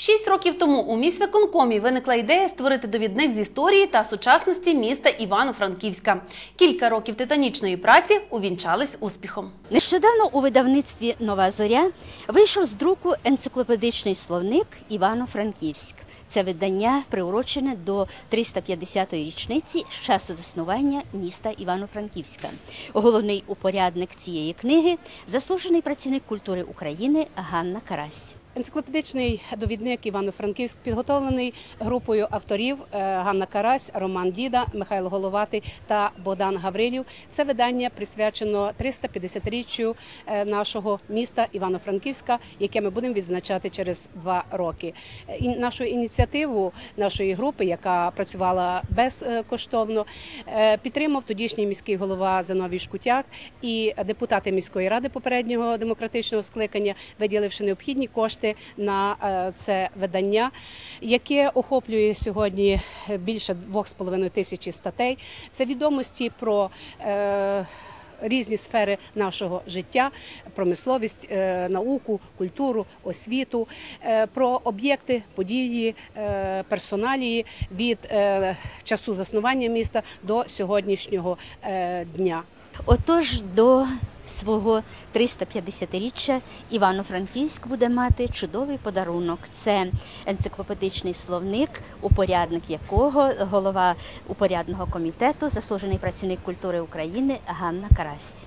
Шість років тому у міськвиконкомі виникла ідея створити довідник з історії та сучасності міста Івано-Франківська. Кілька років титанічної праці увінчались успіхом. Нещодавно у видавництві Нова Зоря вийшов з друку енциклопедичний словник Івано-Франківськ. Це видання приурочене до 350-ї річниці з часу заснування міста Івано-Франківська. Головний упорядник цієї книги заслужений працівник культури України Ганна Карась. Енциклопедичний довідник Івано-Франківськ підготовлений групою авторів е, Ганна Карась, Роман Діда, Михайло Головатий та Богдан Гаврилів. Це видання присвячено 350-річчю е, нашого міста Івано-Франківська, яке ми будемо відзначати через два роки. Е, і Нашу ініціативу нашої групи, яка працювала безкоштовно, підтримав тодішній міський голова Зиновій Шкутяк і депутати міської ради попереднього демократичного скликання, виділивши необхідні кошти на е, це видання, яке охоплює сьогодні більше 2,5 тисячі статей. Це відомості про. е, Різні сфери нашого життя, промисловість, е, науку, культуру, освіту, е, про об'єкти, події, е, персоналії від е, часу заснування міста до сьогоднішнього е, дня. Отож, до свого 350-річчя Івано-Франківськ буде мати чудовий подарунок. Це енциклопедичний словник, упорядник якого голова упорядного комітету, заслужений працівник культури України Ганна Карась.